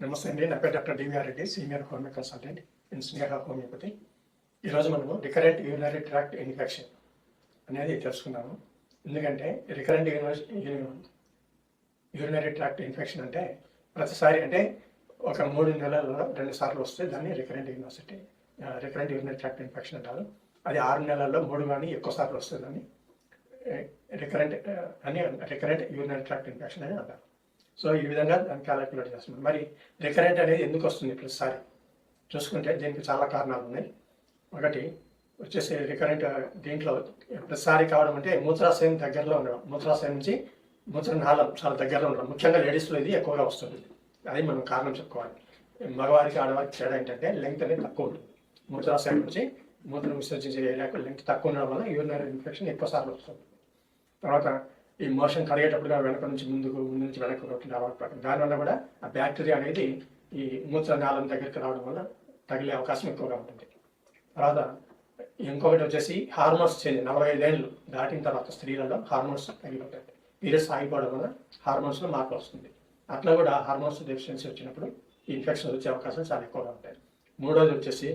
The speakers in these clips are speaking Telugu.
నమస్తే అండి. నా పేరు doctor D V R Reddy senior homeo consultant in Sneha homeopathy. ఈరోజు మనము రికరెంట్ యూనరీ ట్రాక్ట్ ఇన్ఫెక్షన్ అనేది తెలుసుకున్నాము ఎందుకంటే రికరెంట్ యూరినరీ ట్రాక్ట్ ఇన్ఫెక్షన్ అంటే ప్రతిసారి అంటే ఒక మూడు నెలల్లో రెండు సార్లు వస్తే దాన్ని recurrent university recurrent urinary tract infection అంటారు. అది ఆరు నెలల్లో మూడు కానీ ఎక్కువ సార్లు వస్తుందని రికరెంట్ అని రికరెంట్ యూరినరీ ట్రాక్ట్ ఇన్ఫెక్షన్ అని అంటారు. సో ఈ విధంగా దాన్ని క్యాలకులేట్ చేస్తున్నాం. మరి రికరెంట్ అనేది ఎందుకు వస్తుంది ప్రతిసారి? చూసుకుంటే దీనికి చాలా కారణాలు ఉన్నాయి. ఒకటి వచ్చేసి రికరెంట్ దీంట్లో ప్రతిసారి కావడం అంటే మూత్రాశయం దగ్గరలో ఉండడం. మూత్రాశయం నుంచి మూత్రనాళం చాలా దగ్గరలో ఉండడం. ముఖ్యంగా లేడీస్లో ఇది ఎక్కువగా వస్తుంది. అది మనం కారణం చెప్పుకోవాలి. మగవారికి ఆడవారికి తేడా ఏంటంటే లెంగ్త్ అనేది తక్కువ ఉంటుంది. మూత్రాశయం నుంచి మూత్రం విసర్జించే ఏరియాకు లెంగ్త్ తక్కువ ఉండడం వల్ల యూరినరీ ఇన్ఫెక్షన్ ఎక్కువ సార్లు వస్తుంది. తర్వాత ఈ మోషన్ కడిగేటప్పుడు వెనక నుంచి ముందుకు ముందు నుంచి వెనక్కి కొట్టిన అలవాటు దానివల్ల కూడా ఆ బ్యాక్టీరియా అనేది ఈ మూత్ర నాళం దగ్గరికి రావడం వల్ల తగిలే అవకాశం ఎక్కువగా ఉంటుంది. తర్వాత ఇంకొకటి వచ్చేసి హార్మోన్స్ చేంజ్ నలభై ఐదేళ్ళు దాటిన తర్వాత స్త్రీలలో హార్మోన్స్ తగిలిపోతాయి. పీరియడ్స్ ఆగిపోవడం వల్ల హార్మోన్స్లో మార్పు వస్తుంది. అట్లా కూడా హార్మోన్స్ డెఫిషియన్సీ వచ్చినప్పుడు ఇన్ఫెక్షన్స్ వచ్చే అవకాశం చాలా ఎక్కువగా ఉంటాయి. మూడోది వచ్చేసి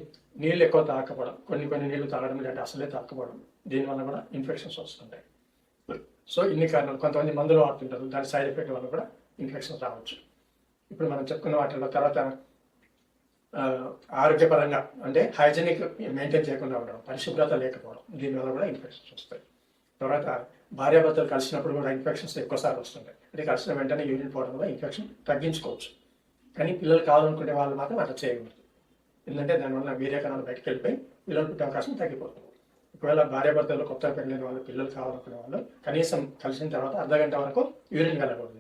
నీళ్ళు ఎక్కువ తాగకపోవడం కొన్ని కొన్ని నీళ్ళు తాగడం లేదంటే అసలే తాగకపోవడం దీనివల్ల కూడా ఇన్ఫెక్షన్స్ వస్తుంటాయి. సో ఇన్ని కారణాలు కొంతమంది మందులు వాడుతుంటారు దాని సైడ్ ఎఫెక్ట్ వల్ల కూడా ఇన్ఫెక్షన్ రావచ్చు. ఇప్పుడు మనం చెప్పుకున్న వాటిలో తర్వాత ఆరోగ్యపరంగా అంటే హైజీనిక్ మెయింటైన్ చేయకుండా ఉండడం పరిశుభ్రత లేకపోవడం దీనివల్ల కూడా ఇన్ఫెక్షన్స్ వస్తాయి. తర్వాత భార్యాభర్తలు కలిసినప్పుడు కూడా ఇన్ఫెక్షన్స్ ఎక్కువసార్లు వస్తుంటాయి. అంటే కలిసిన వెంటనే యూరిన్ పోవడం వల్ల ఇన్ఫెక్షన్ తగ్గించుకోవచ్చు. కానీ పిల్లలు కావాలనుకునే వాళ్ళు మాత్రం అట్లా చేయకూడదు. ఎందుకంటే దానివల్ల వీర్యకణాలు బయటకు వెళ్ళిపోయి పిల్లలు పుట్టే అవకాశం తగ్గిపోతుంది. ఒకవేళ భార్యాభర్తలు కొత్తగా పెళ్ళిన వాళ్ళు పిల్లలు కావాలనుకునే వాళ్ళు కనీసం కలిసిన తర్వాత అర్ధ గంట వరకు యూరిన్ వెళ్ళకూడదు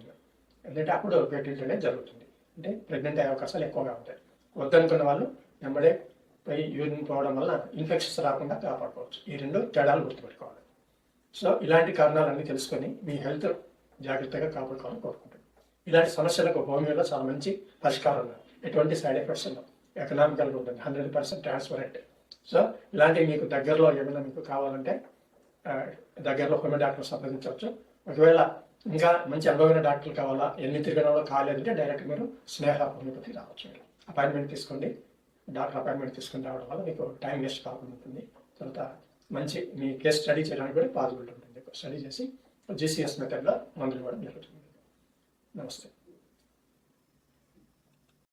ఎందుకంటే అప్పుడు ప్రెగ్నెంట్ అనేది జరుగుతుంది. అంటే ప్రెగ్నెంట్ అయ్యే అవకాశాలు ఎక్కువగా ఉంటాయి. వద్దనుకున్న వాళ్ళు వెంబడే పోయి యూరిన్ పోవడం వల్ల ఇన్ఫెక్షన్స్ రాకుండా కాపాడుకోవచ్చు. ఈ రెండు తేడాలు గుర్తుపెట్టుకోవాలి. సో ఇలాంటి కారణాలన్నీ తెలుసుకొని మీ హెల్త్ జాగ్రత్తగా కాపాడుకోవాలని కోరుకుంటున్నాను. ఇలాంటి సమస్యలకు హోమియోలో చాలా మంచి పరిష్కారం ఉంది ఎటువంటి సైడ్ ఎఫెక్ట్స్ ఉండవు. ఎకనామికల్గా ఉంటుంది. Hundred percent transparent. సో ఇలాంటివి మీకు దగ్గరలో ఏమైనా మీకు కావాలంటే దగ్గరలో హోమియో డాక్టర్ సంప్రదించవచ్చు. ఒకవేళ ఇంకా మంచి అనుభవమైన డాక్టర్లు కావాలా ఎన్ని తిరగడంలో కాలేదంటే డైరెక్ట్ మీరు స్నేహ హోమియోపతి రావచ్చు మీరు. అపాయింట్మెంట్ తీసుకోండి. డాక్టర్ అపాయింట్మెంట్ తీసుకుని రావడం వల్ల మీకు టైం వేస్ట్ కాకుండా ఉంటుంది. తర్వాత మంచి మీ కేస్ స్టడీ చేయడానికి కూడా పాజిబిలిటీ ఉంటుంది. స్టడీ చేసి జీసీఎస్ మెథడ్లో మందులు ఇవ్వడం జరుగుతుంది. నమస్తే.